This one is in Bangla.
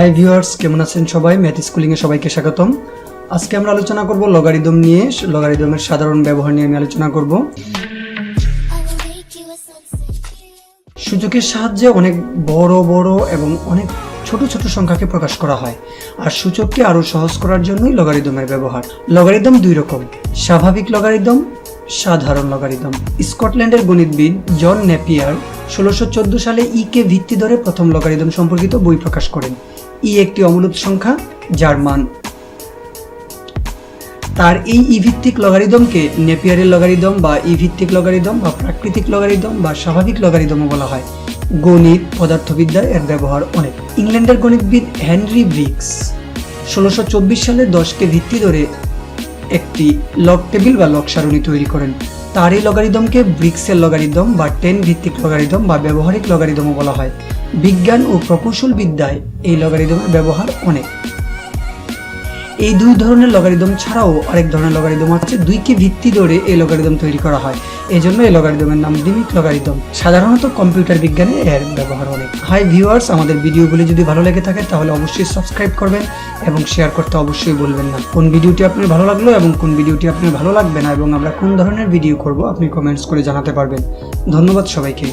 হাই ভিউয়ার্স কেমন আছেন সবাই? ম্যাথ স্কুলিংয়ে সবাইকে স্বাগতম। আজকে আমরা আলোচনা করব লগারিদম নিয়ে। লগারিদমের সাধারণ ব্যবহার নিয়ে আমি আলোচনা করব। সূচকের সাহায্যে অনেক বড় বড় এবং অনেক ছোট ছোট সংখ্যাকে প্রকাশ করা হয়। আর সূচককে আরও সহজ করার জন্যই লগারিদমের ব্যবহার। লগারিদম দুই রকম। স্বাভাবিক লগারিদম সাধারণ লগারিদম স্কটল্যান্ডের গণিতবিদ জন নেপিয়ার ষোলোশো সালে ই কে ভিত্তি ধরে প্রথম লগারিদম সম্পর্কিত বই প্রকাশ করেন। ই একটি অমূলত সংখ্যা, যার মান। তার এই ই ভিত্তিক লগারিদমকে নেপিয়ারের লগারিদম বা ই ভিত্তিক লগারিদম বা প্রাকৃতিক লগারিদম বা স্বাভাবিক লগারিদমও বলা হয়। গণিত পদার্থবিদ্যায় এর ব্যবহার অনেক। ইংল্যান্ডের গণিতবিদ হেনরি ব্রিক্স ষোলোশো চব্বিশ সালে দশকে ভিত্তি ধরে একটি লগ টেবিল বা লগ সারণী তৈরি করেন। তার এই লগারিদমকে ব্রিক্সের লগারিদম বা টেন ভিত্তিক লগারিদম বা ব্যবহারিক লগারিদমও বলা হয়। বিজ্ঞান ও প্রকৌশল বিদ্যায় এই লগারিদমের ব্যবহার অনেক। এই দুই ধরনের লগারিদম ছাড়াও আরেক ধরনের লগারিদম আছে, দুইকে ভিত্তি ধরে এই লগারিদম তৈরি করা হয়। এই জন্য এই লগারিদমের নাম ডিমিক লগারিদম সাধারণত কম্পিউটার বিজ্ঞানে এর ব্যবহার অনেক। হাই ভিউয়ার্স আমাদের ভিডিওগুলি যদি ভালো লেগে থাকে, তাহলে অবশ্যই সাবস্ক্রাইব করবেন এবং শেয়ার করতে অবশ্যই বলবেন না। কোন ভিডিওটি আপনার ভালো লাগল এবং কোন ভিডিওটি আপনার ভালো লাগবে না এবং আমরা কোন ধরনের ভিডিও করব, আপনি কমেন্টস করে জানাতে পারবেন। ধন্যবাদ সবাইকে।